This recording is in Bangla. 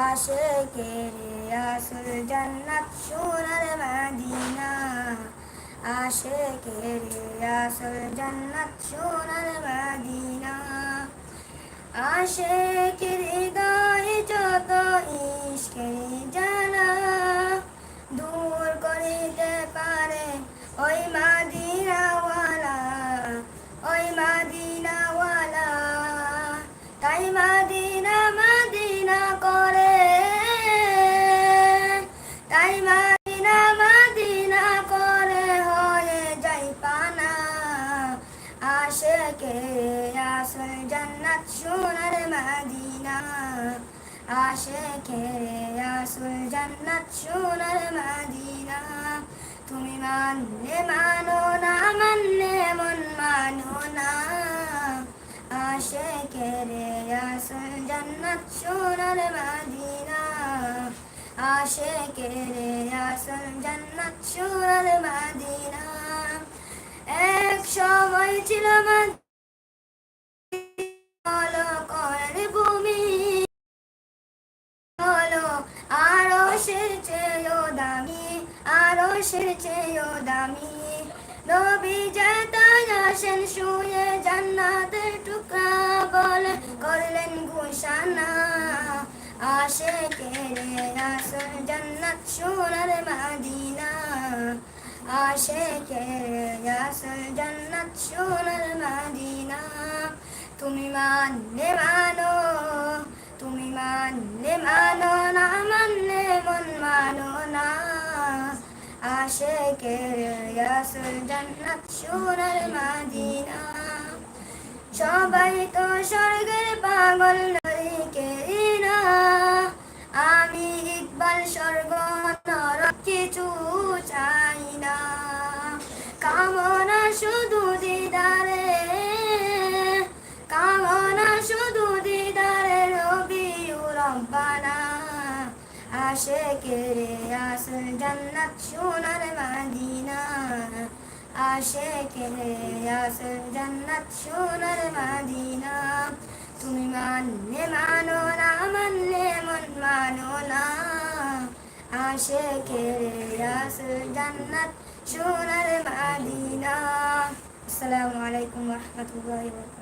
আশেকের আসল জান্নাত সোনার মদিনা। আশেকের আসল জান্নাত সোনার মদিনা। আশেকের হৃদয়ে যত ইশকের জানা দূর করিতে পারে ওই মাদিনাওয়ালা ওই মাদিনাওয়ালা। তাই মাদিনা আসল জান্নাত সোনার মাদিনা আশেকে আসল জান্নাত সোনার মাদিনা তুমি মানলে মানো না মানলে মন মানো না আশেকের আসল জান্নাত সোনার মাদিনা আশেকের আসল জান্নাত সোনার মাদিনা এক সময় ছিল আরও চেয়েও দামি, আরও সের চেয়েও দামি। নবী যেতায় আসেন শুয়ে জান্নাতের টুকরা বলে করলেন ঘোষণা আসে কেড়ে আসল জান্নাত সোনার মাদিনা। আসে কেড়ে আসল জান্নাত সোনার মাদিনা। তুমি মানলে মানো, তুমি মানলে মানো। আশেকের আসল জান্নাত সোনার মাদিনা সবাই তো স্বর্গের পাগল নরিকে না আমি ইকবাল স্বর্গ নরক কিছু চাই না। কামনা শুধু দিদারে, কামনা শুধু দিদারে রবি রব্বানা আশেকের আসল জান্নাত সোনার মাদিনা আশেকের আসল জান্নাত সোনার মাদিনা তুমি মানলে মানো না মানলে মন মানো না আশেকের আসল জান্নাত সোনার মাদিনা আসসালামু আলাইকুম রহমতুল্লাহি